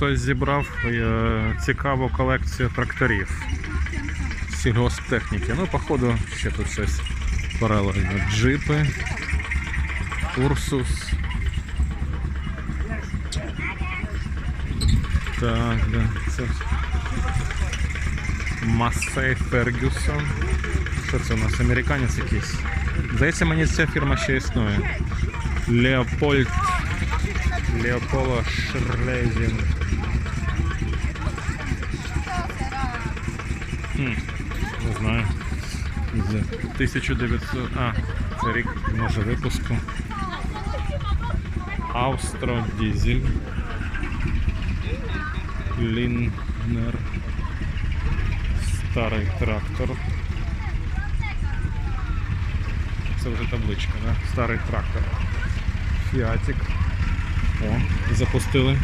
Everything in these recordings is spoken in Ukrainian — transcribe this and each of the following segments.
хтось зібрав е, цікаву колекцію тракторів сільгосптехніки. Ну, походу, ще тут щось паралельно. Джипи, Урсус. Так, да. Це Массей Фергюсон. Що це у нас? Американець якийсь. Здається, мені ця фірма ще існує. Леопольд. Леополо Шрлезін. Хм, не знаю. З 1900. А, це рік може випуску. Австро Дізель. Ліннер. Старий трактор. Це вже табличка, да? Старий трактор. Фіатик. О, запустили.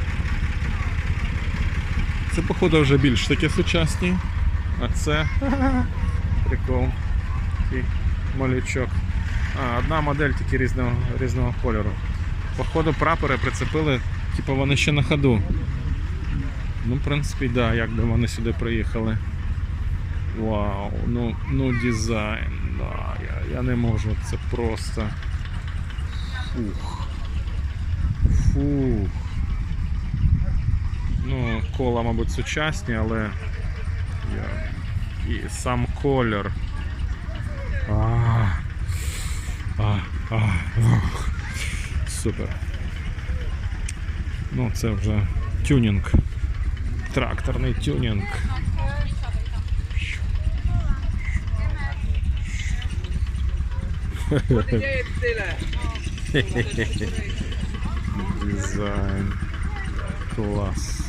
Це, походу, вже більш такі сучасні. А це прикол. Такий малючок. А, одна модель тільки різного, різного кольору. Походу прапори прицепили, типу вони ще на ходу. Ну, в принципі, да, якби вони сюди приїхали. Вау, ну, ну дизайн, да, я, я не можу, це просто. Фух. Фух. Ну, кола, мабуть, сучасні, але. І сам колір. А, а, а, ух. Супер. Ну, це вже тюнінг. Тракторний тюнінг. Дизайн. Клас.